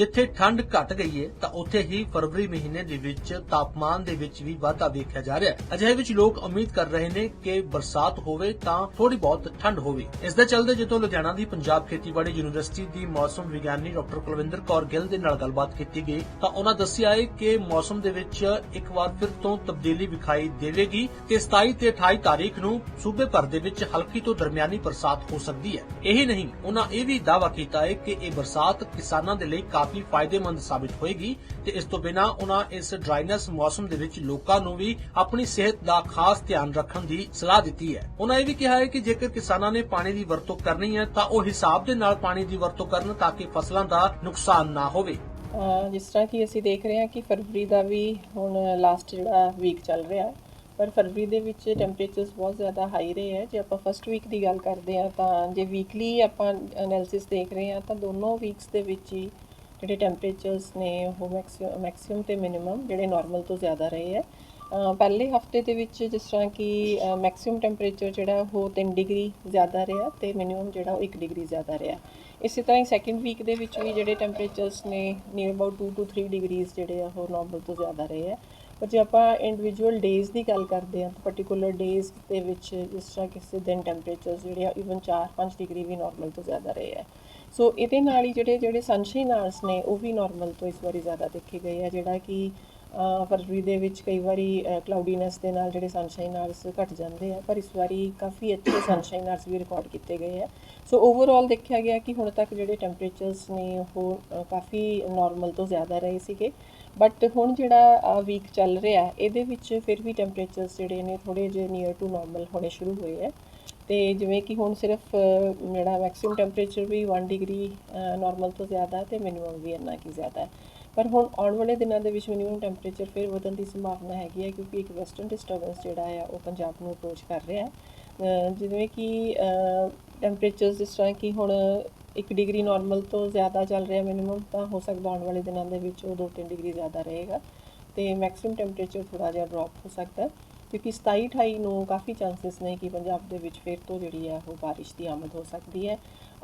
ਜਿੱਥੇ ਠੰਡ ਘਟ ਗਈ ਹੈ ਤਾਂ ਉੱਥੇ ਹੀ ਫਰਵਰੀ ਮਹੀਨੇ ਦੇ ਵਿੱਚ ਤਾਪਮਾਨ ਦੇ ਵਿੱਚ ਵੀ ਵਾਧਾ ਵੇਖਿਆ ਜਾ ਰਿਹਾ ਹੈ। ਅਜਿਹੇ ਵਿੱਚ ਲੋਕ ਉਮੀਦ ਕਰ ਰਹੇ ਨੇ ਕਿ ਬਰਸਾਤ ਹੋਵੇ ਤਾਂ ਥੋੜੀ ਬਹੁਤ ਠੰਡ ਹੋਵੇ। ਇਸ ਦੇ ਚਲਦੇ ਜਦੋਂ ਲੁਧਿਆਣਾ ਦੀ ਪੰਜਾਬ ਖੇਤੀਬਾੜੀ ਯੂਨੀਵਰਸਿਟੀ ਦੀ ਮੌਸਮ ਵਿਗਿਆਨੀ ਡਾਕਟਰ ਕੁਲਵਿੰਦਰ ਕੌਰ ਗਿੱਲ ਦੇ ਨਾਲ ਗੱਲਬਾਤ ਕੀਤੀ ਗਈ, ਤਾਂ ਉਹਨਾਂ ਦੱਸਿਆ ਹੈ ਕਿ ਮੌਸਮ ਦੇ ਵਿੱਚ ਇੱਕ ਵਾਰ ਫਿਰ ਤੋਂ ਤਬਦੀਲੀ ਵਿਖਾਈ ਦੇਵੇਗੀ ਤੇ 27 ਤੇ 28 ਤਾਰੀਖ ਨੂੰ ਸੂਬੇ ਭਰ ਦੇ ਵਿੱਚ ਹਲਕੀ ਤੋਂ ਦਰਮਿਆਨੀ ਬਰਸਾਤ ਹੋ ਸਕਦੀ ਹੈ। ਇਹੀ ਨਹੀਂ, ਉਹਨਾਂ ਇਹ ਵੀ ਦਾਅਵਾ ਕੀਤਾ ਹੈ ਕਿ ਇਹ ਬਰਸਾਤ ਕਿਸਾਨਾਂ ਦੇ ਲਈ ਕਾਫੀ ਫਾਇਦੇਮੰਦ ਸਾਬਿਤ ਹੋਏਗੀ ਤੇ ਇਸ ਤੋਂ ਬਿਨਾਂ ਉਹਨਾਂ ਇਸ ਡਰਾਈਨੈਸ ਮੌਸਮ ਦੇ ਵਿੱਚ ਲੋਕਾਂ ਨੂੰ ਵੀ ਆਪਣੀ ਸਿਹਤ ਦਾ ਖਾਸ ਧਿਆਨ ਰੱਖਣ ਦੀ ਸਲਾਹ ਦਿੱਤੀ ਹੈ। ਉਹਨਾਂ ਇਹ ਵੀ ਕਿਹਾ ਹੈ ਕਿ ਜੇਕਰ ਕਿਸਾਨਾਂ ਨੇ ਪਾਣੀ ਦੀ ਵਰਤੋਂ ਕਰਨੀ ਹੈ ਤਾਂ ਉਹ ਹਿਸਾਬ ਦੇ ਨਾਲ ਪਾਣੀ ਦੀ ਵਰਤੋਂ ਕਰਨ ਤਾਂ ਕਿ ਫਸਲਾਂ ਦਾ ਨੁਕਸਾਨ ਨਾ ਹੋਵੇ। ਜਿਸ ਤਰ੍ਹਾਂ ਕਿ ਅਸੀਂ ਦੇਖ ਰਹੇ ਹਾਂ ਕਿ ਫਰਵਰੀ ਦਾ ਵੀ ਹੁਣ ਲਾਸਟ ਜਿਹੜਾ ਵੀਕ ਚੱਲ ਰਿਹਾ ਪਰ ਫਰਵਰੀ ਦੇ ਵਿੱਚ ਟੈਂਪਰੇਚਰਸ ਬਹੁਤ ਜ਼ਿਆਦਾ ਹਾਈ ਰਹੇ ਹੈ। ਜੇ ਆਪਾਂ ਫਸਟ ਵੀਕ ਦੀ ਗੱਲ ਕਰਦੇ ਆ ਤਾਂ ਜੇ ਵੀਕਲੀ ਆਪਾਂ ਐਨਾਲਿਸਿਸ ਦੇਖ ਰਹੇ ਆ ਤਾਂ ਦੋਨੋਂ ਵੀਕਸ ਦੇ ਵਿੱਚ ਹੀ ਜਿਹੜੇ ਟੈਂਪਰੇਚਰਸ ਨੇ ਉਹ ਮੈਕਸਿਮਮ ਤੇ ਮਿਨੀਮਮ ਜਿਹੜੇ ਨਾਰਮਲ ਤੋਂ ਜ਼ਿਆਦਾ ਰਹੇ ਹੈ। ਪਹਿਲੇ ਹਫ਼ਤੇ ਦੇ ਵਿੱਚ ਜਿਸ ਤਰ੍ਹਾਂ ਕਿ ਮੈਕਸਿਮਮ ਟੈਂਪਰੇਚਰ ਜਿਹੜਾ ਉਹ 3 ਡਿਗਰੀ ਜ਼ਿਆਦਾ ਰਿਹਾ ਤੇ ਮਿਨੀਮਮ ਜਿਹੜਾ ਉਹ 1 ਡਿਗਰੀ ਜ਼ਿਆਦਾ ਰਿਹਾ। ਇਸੇ ਤਰ੍ਹਾਂ ਹੀ ਸੈਕਿੰਡ ਵੀਕ ਦੇ ਵਿੱਚ ਵੀ ਜਿਹੜੇ ਟੈਂਪਰੇਚਰਸ ਨੇ ਨੀਅਰ ਅਬਾਊਟ 2 ਟੂ 3 ਡਿਗਰੀਜ਼ ਜਿਹੜੇ ਆ ਉਹ ਨਾਰਮਲ ਤੋਂ ਜ਼ਿਆਦਾ ਰਹੇ ਹੈ। ਪਰ ਜੇ ਆਪਾਂ ਇੰਡੀਵਿਜੂਅਲ ਡੇਜ਼ ਦੀ ਗੱਲ ਕਰਦੇ ਹਾਂ, ਤਾਂ ਪਾਰਟਿਕੂਲਰ ਡੇਜ਼ ਦੇ ਵਿੱਚ ਜਿਸ ਤਰ੍ਹਾਂ ਕਿਸੇ ਦਿਨ ਟੈਂਪਰੇਚਰਸ ਜਿਹੜੇ ਆ ਇਵਨ 4-5 ਡਿਗਰੀ ਵੀ ਨਾਰਮਲ ਤੋਂ ਜ਼ਿਆਦਾ ਰਹੇ ਹੈ। ਸੋ ਇਹਦੇ ਨਾਲ ਹੀ ਜਿਹੜੇ ਜਿਹੜੇ ਸਨਸ਼ਾਈਨ ਆਵਰਸ ਨੇ, ਉਹ ਵੀ ਨਾਰਮਲ ਤੋਂ ਇਸ ਵਾਰੀ ਜ਼ਿਆਦਾ ਦੇਖੇ ਗਏ ਆ ਜਿਹੜਾ ਕਿ ਫਰਵਰੀ ਦੇ ਵਿੱਚ ਕਈ ਵਾਰੀ ਕਲਾਉਡੀਨੈਸ ਦੇ ਨਾਲ ਜਿਹੜੇ ਸਨਸ਼ਾਈਨ ਆਵਰਸ ਘਟ ਜਾਂਦੇ ਆ, ਪਰ ਇਸ ਵਾਰੀ ਕਾਫੀ ਅੱਛੇ ਸਨਸ਼ਾਈਨ ਆਰਸ ਵੀ ਰਿਕਾਰਡ ਕੀਤੇ ਗਏ ਆ ਸੋ ਓਵਰਆਲ ਦੇਖਿਆ ਗਿਆ ਕਿ ਹੁਣ ਤੱਕ ਜਿਹੜੇ ਟੈਂਪਰੇਚਰਸ ਨੇ, ਉਹ ਕਾਫੀ ਨਾਰਮਲ ਤੋਂ ਜ਼ਿਆਦਾ ਰਹੇ ਸੀਗੇ। ਬਟ ਹੁਣ ਜਿਹੜਾ ਵੀਕ ਚੱਲ ਰਿਹਾ ਇਹਦੇ ਵਿੱਚ ਫਿਰ ਵੀ ਟੈਂਪਰੇਚਰਸ ਜਿਹੜੇ ਨੇ ਥੋੜੇ ਜਿਹੇ ਨੀਅਰ ਟੂ ਨਾਰਮਲ ਹੋਣੇ ਸ਼ੁਰੂ ਹੋਏ ਆ ਤੇ ਜਿਵੇਂ ਕਿ ਹੁਣ ਸਿਰਫ ਅਹ, ਜਿਹੜਾ ਮੈਕਸਿਮਮ ਟੈਂਪਰੇਚਰ ਵੀ 1 ਡਿਗਰੀ ਨਾਰਮਲ ਤੋਂ ਜ਼ਿਆਦਾ ਤੇ ਮਿਨੀਮਮ ਵੀ ਇੰਨਾ ਕੀ ਜ਼ਿਆਦਾ ਹੈ। ਪਰ ਹੁਣ ਆਉਣ ਵਾਲੇ ਦਿਨਾਂ ਦੇ ਵਿੱਚ ਮਿਨੀਮਮ ਟੈਂਪਰੇਚਰ ਫਿਰ ਵਧਣ ਦੀ ਸੰਭਾਵਨਾ ਹੈਗੀ ਹੈ ਕਿਉਂਕਿ ਇੱਕ ਵੈਸਟਰਨ ਡਿਸਟਰਬੈਂਸ ਜਿਹੜਾ ਹੈ ਉਹ ਪੰਜਾਬ ਨੂੰ ਅਪਰੋਚ ਕਰ ਰਿਹਾ ਹੈ। ਜਿਵੇਂ ਕਿ ਟੈਂਪਰੇਚਰਸ ਜਿਸ ਤਰ੍ਹਾਂ ਕਿ ਹੁਣ 1 ਡਿਗਰੀ ਨਾਰਮਲ ਤੋਂ ਜ਼ਿਆਦਾ ਚੱਲ ਰਿਹਾ ਮਿਨੀਮਮ ਤਾਂ ਹੋ ਸਕਦਾ ਆਉਣ ਵਾਲੇ ਦਿਨਾਂ ਦੇ ਵਿੱਚ ਉਹ 2-3 ਡਿਗਰੀ ਜ਼ਿਆਦਾ ਰਹੇਗਾ। ਤੇ ਮੈਕਸਿਮਮ ਟੈਂਪਰੇਚਰ ਥੋੜਾ ਜਿਹਾ ਡ੍ਰੌਪ ਹੋ ਸਕਦਾ ਕਿਉਂਕਿ 27 28 ਨੂੰ ਕਾਫੀ ਚਾਂਸਸ ਨੇ ਕਿ ਪੰਜਾਬ ਦੇ ਵਿੱਚ ਫਿਰ ਤੋਂ ਜਿਹੜੀ ਹੈ ਉਹ ਬਾਰਿਸ਼ ਦੀ ਆਮਦ ਹੋ ਸਕਦੀ ਹੈ।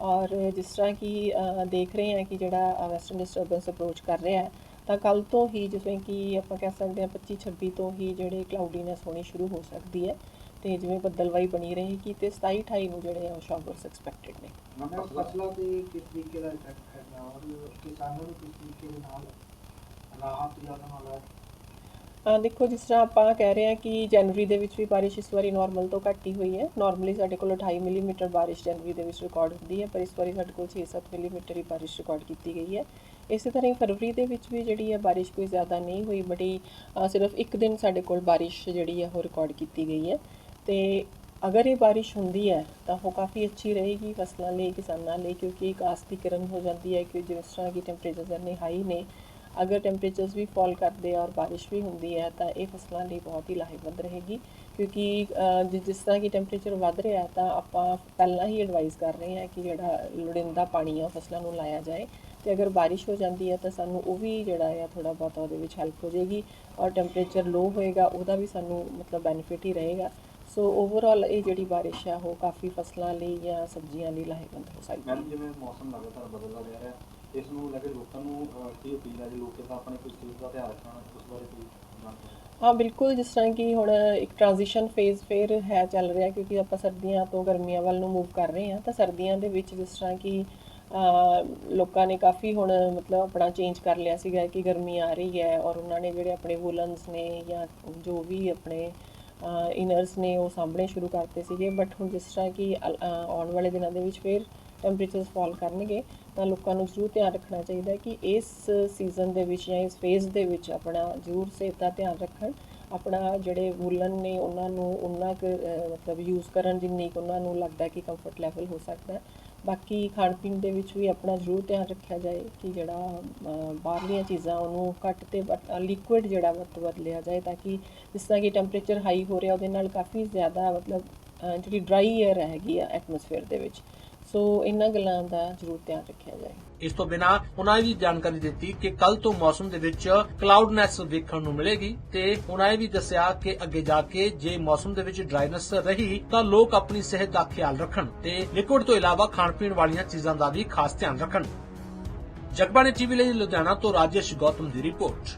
ਔਰ ਜਿਸ ਤਰ੍ਹਾਂ ਕਿ ਦੇਖ ਰਹੇ ਹਾਂ ਕਿ ਜਿਹੜਾ ਵੈਸਟਰਨ ਡਿਸਟਰਬੈਂਸ ਅਪਰੋਚ ਕਰ ਰਿਹਾ ਹੈ, ਤਾਂ ਕੱਲ ਤੋਂ ਹੀ ਜਿਵੇਂ ਕਿ ਆਪਾਂ ਕਹਿ ਸਕਦੇ ਹਾਂ 25 26 ਤੋਂ ਹੀ ਜਿਹੜੇ ਕਲਾਉਡੀਨੈਸ ਹੋਣੀ ਸ਼ੁਰੂ ਹੋ ਸਕਦੀ ਹੈ। ਤੇ ਜਿਵੇਂ ਬੱਦਲਵਾਈ ਬਣੀ ਰਹੇਗੀ ਤੇ 27 28 ਨੂੰ ਜਿਹੜੇ ਆ ਉਹ ਸ਼ਾਵਰਸ ਐਕਸਪੈਕਟਡ ਨੇ। ਮਤਲਬ ਫਸਲਾਂ ਤੇ ਕਿਸ ਤਰੀਕੇ ਦਾ ਇਫੈਕਟ ਹੈਗਾ ਔਰ ਕਿਸਾਨਾਂ ਨੂੰ ਕਿਸ ਤਰੀਕੇ ਦੇ ਨਾਲ ਰਾਹਤ ਜ਼ਿਆਦਾ ਨਾਲ ਹੈ? ਹਾਂ ਦੇਖੋ ਜਿਸ ਤਰ੍ਹਾਂ ਆਪਾਂ ਕਹਿ ਰਹੇ ਹਾਂ ਕਿ ਜਨਵਰੀ ਦੇ ਵਿੱਚ ਵੀ ਬਾਰਿਸ਼ ਇਸ ਵਾਰੀ ਨਾਰਮਲ ਤੋਂ ਘੱਟ ਹੀ ਹੋਈ ਹੈ। ਨਾਰਮਲੀ ਸਾਡੇ ਕੋਲ 28 ਮਿਲੀਮੀਟਰ ਬਾਰਿਸ਼ ਜਨਵਰੀ ਦੇ ਵਿੱਚ ਰਿਕਾਰਡ ਹੁੰਦੀ ਹੈ ਪਰ ਇਸ ਵਾਰੀ ਸਾਡੇ ਕੋਲ 6-7 ਮਿਲੀਮੀਟਰ ਹੀ ਬਾਰਿਸ਼ ਰਿਕਾਰਡ ਕੀਤੀ ਗਈ ਹੈ। ਇਸੇ ਤਰ੍ਹਾਂ ਹੀ ਫਰਵਰੀ ਦੇ ਵਿੱਚ ਵੀ ਜਿਹੜੀ ਹੈ ਬਾਰਿਸ਼ ਕੋਈ ਜ਼ਿਆਦਾ ਨਹੀਂ ਹੋਈ ਬੜੀ ਸਿਰਫ ਇੱਕ ਦਿਨ ਸਾਡੇ ਕੋਲ ਬਾਰਿਸ਼ ਜਿਹੜੀ ਹੈ ਉਹ ਰਿਕਾਰਡ ਕੀਤੀ ਗਈ ਹੈ। ਤੇ ਅਗਰ ਇਹ ਬਾਰਿਸ਼ ਹੁੰਦੀ ਹੈ ਤਾਂ ਉਹ ਕਾਫੀ ਅੱਛੀ ਰਹੇਗੀ ਫਸਲਾਂ ਲਈ ਕਿਸਾਨਾਂ ਲਈ ਕਿਉਂਕਿ ਕਾਸਤੀਕਰਨ ਹੋ ਜਾਂਦੀ ਹੈ ਕਿ ਜਿਸ ਤਰ੍ਹਾਂ ਕਿ ਟੈਂਪਰੇਚਰ ਇੰਨੇ ਹਾਈ ਨੇ ਅਗਰ ਟੈਂਪਰੇਚਰਸ ਵੀ ਫਾਲ ਕਰਦੇ ਆ ਔਰ ਬਾਰਿਸ਼ ਵੀ ਹੁੰਦੀ ਹੈ ਤਾਂ ਇਹ ਫਸਲਾਂ ਲਈ ਬਹੁਤ ਹੀ ਲਾਹੇਵੰਦ ਰਹੇਗੀ ਕਿਉਂਕਿ ਅ, ਜਿਸ ਤਰ੍ਹਾਂ ਕਿ ਟੈਂਪਰੇਚਰ ਵੱਧ ਰਿਹਾ ਹੈ ਤਾਂ ਆਪਾਂ ਪਹਿਲਾਂ ਹੀ ਐਡਵਾਈਸ ਕਰ ਰਹੇ ਹਾਂ ਕਿ ਜਿਹੜਾ ਲੋੜੀਂਦਾ ਪਾਣੀ ਆ ਉਹ ਫਸਲਾਂ ਨੂੰ ਲਾਇਆ ਜਾਏ ਤੇ ਅਗਰ ਬਾਰਿਸ਼ ਹੋ ਜਾਂਦੀ ਹੈ ਤਾਂ ਸਾਨੂੰ ਉਹ ਵੀ ਜਿਹੜਾ ਆ ਥੋੜਾ ਬਹੁਤਾ ਉਹਦੇ ਵਿੱਚ ਹੈਲਪ ਹੋ ਜਾਏਗੀ ਔਰ ਟੈਂਪਰੇਚਰ ਲੋ ਹੋਏਗਾ ਉਹਦਾ ਵੀ ਸਾਨੂੰ ਮਤਲਬ ਬੈਨੀਫਿਟ ਹੀ ਰਹੇਗਾ ਸੋ ਓਵਰਆਲ ਇਹ ਜਿਹੜੀ ਬਾਰਿਸ਼ ਆ ਉਹ ਕਾਫੀ ਫਸਲਾਂ ਲਈ ਜਾਂ ਸਬਜ਼ੀਆਂ ਲਈ ਲਾਹੇਵੰਦ ਹੋ ਸਕਦੀ ਹੈ। ਮੈਮ ਜਿਵੇਂ ਮੌਸਮ ਲਗਾਤਾਰ ਬਦਲਦਾ ਜਾ ਰਿਹਾ ਹੈ ਇਸ ਨੂੰ ਲੈ ਕੇ ਲੋਕਾਂ ਨੂੰ ਅਹ, ਕੀ ਅਪੀਲ ਹੈ? ਜੀ ਲੋਕ ਤਾਂ ਆਪਣੇ ਕੁਝ ਚੀਜ਼ ਦਾ ਧਿਆਨ ਰੱਖਣ ਉਸ ਬਾਰੇ ਕੋਈ ਜਾਣਕਾਰੀ ਹਾਂ ਬਿਲਕੁਲ ਜਿਸ ਤਰ੍ਹਾਂ ਕਿ ਹੁਣ ਇੱਕ ਟ੍ਰਾਂਜੀਸ਼ਨ ਫੇਜ਼ ਫੇਰ ਹੈ ਚੱਲ ਰਿਹਾ ਕਿਉਂਕਿ ਆਪਾਂ ਸਰਦੀਆਂ ਤੋਂ ਗਰਮੀਆਂ ਵੱਲ ਨੂੰ ਮੂਵ ਕਰ ਰਹੇ ਹਾਂ ਤਾਂ ਸਰਦੀਆਂ ਦੇ ਵਿੱਚ ਜਿਸ ਤਰ੍ਹਾਂ ਕਿ ਅਹ, ਲੋਕਾਂ ਨੇ ਕਾਫੀ ਹੁਣ ਮਤਲਬ ਆਪਣਾ ਚੇਂਜ ਕਰ ਲਿਆ ਸੀਗਾ ਕਿ ਗਰਮੀ ਆ ਰਹੀ ਹੈ ਔਰ ਉਹਨਾਂ ਨੇ ਜਿਹੜੇ ਆਪਣੇ ਵੂਲਨਸ ਨੇ ਜਾਂ ਜੋ ਵੀ ਆਪਣੇ ਇਨਰਸ ਨੇ ਉਹ ਸਾਂਭਣੇ ਸ਼ੁਰੂ ਕਰਤੇ ਸੀਗੇ ਬਟ ਹੁਣ ਜਿਸ ਤਰ੍ਹਾਂ ਕਿ, ਅਲ- ਆਉਣ ਵਾਲੇ ਦਿਨਾਂ ਦੇ ਵਿੱਚ ਫੇਰ ਟੈਂਪਰੇਚਰਸ ਫਾਲ ਕਰਨਗੇ, ਤਾਂ ਲੋਕਾਂ ਨੂੰ ਜ਼ਰੂਰ ਧਿਆਨ ਰੱਖਣਾ ਚਾਹੀਦਾ ਹੈ ਕਿ ਇਸ ਸੀਜ਼ਨ ਦੇ ਵਿੱਚ ਜਾਂ ਇਸ ਫੇਜ਼ ਦੇ ਵਿੱਚ ਆਪਣਾ ਜ਼ਰੂਰ ਸਿਹਤ ਦਾ ਧਿਆਨ ਰੱਖਣ। ਆਪਣਾ ਜਿਹੜੇ ਵੂਲਨ ਨੇ, ਉਹਨਾਂ ਨੂੰ, ਉਹਨਾਂ ਕੁ ਮਤਲਬ ਯੂਜ਼ ਕਰਨ ਜਿੰਨੀ ਕੁ ਉਹਨਾਂ ਨੂੰ ਲੱਗਦਾ ਕਿ ਕੰਫਰਟ ਲੈਵਲ ਹੋ ਸਕਦਾ ਬਾਕੀ ਖਾਣ ਪੀਣ ਦੇ ਵਿੱਚ ਵੀ ਆਪਣਾ ਜ਼ਰੂਰ ਧਿਆਨ ਰੱਖਿਆ ਜਾਏ ਕਿ ਜਿਹੜਾ ਬਾਹਰਲੀਆਂ ਚੀਜ਼ਾਂ ਉਹਨੂੰ ਘੱਟ ਤੇ ਲਿਕੁਇਡ ਜਿਹੜਾ ਵੱਧ ਤੋਂ ਵੱਧ ਲਿਆ ਜਾਏ ਤਾਂ ਕਿ ਜਿਸ ਤਰ੍ਹਾਂ ਕਿ ਟੈਂਪਰੇਚਰ ਹਾਈ ਹੋ ਰਿਹਾ ਉਹਦੇ ਨਾਲ ਕਾਫੀ ਜ਼ਿਆਦਾ ਮਤਲਬ ਜਿਹੜੀ ਡਰਾਈ 에ਅਰ ਹੈਗੀ ਆ ਐਟਮੋਸਫੇਅਰ ਦੇ ਵਿੱਚ ਸੋ ਇਹਨਾਂ ਗੱਲਾਂ ਦਾ ਜ਼ਰੂਰ ਧਿਆਨ ਰੱਖਿਆ ਜਾਏ। ਇਸ ਤੋਂ ਬਿਨਾ ਉਹਨਾਂ ਇਹ ਵੀ ਜਾਣਕਾਰੀ ਦਿੱਤੀ ਕਿ ਕੱਲ ਤੋਂ ਮੌਸਮ ਦੇ ਵਿੱਚ ਕਲਾਉਡਨੈਸ ਵੇਖਣ ਨੂੰ ਮਿਲੇਗੀ ਤੇ ਉਹਨਾਂ ਇਹ ਵੀ ਦੱਸਿਆ ਕਿ ਅੱਗੇ ਜਾ ਕੇ ਜੇ ਮੌਸਮ ਦੇ ਵਿੱਚ ਡਰਾਈਨੈਸ ਰਹੀ ਤਾਂ ਲੋਕ ਆਪਣੀ ਸਿਹਤ ਦਾ ਖਿਆਲ ਰੱਖਣ ਤੇ ਲਿਕੁਇਡ ਤੋਂ ਇਲਾਵਾ ਖਾਣ ਪੀਣ ਵਾਲੀਆਂ ਚੀਜ਼ਾਂ ਦਾ ਵੀ ਖਾਸ ਧਿਆਨ ਰੱਖਣ। ਜਗਬਾਣੀ ਟੀਵੀ ਲਈ ਲੁਧਿਆਣਾ ਤੋਂ ਰਾਜੇਸ਼ ਗੌਤਮ ਦੀ ਰਿਪੋਰਟ।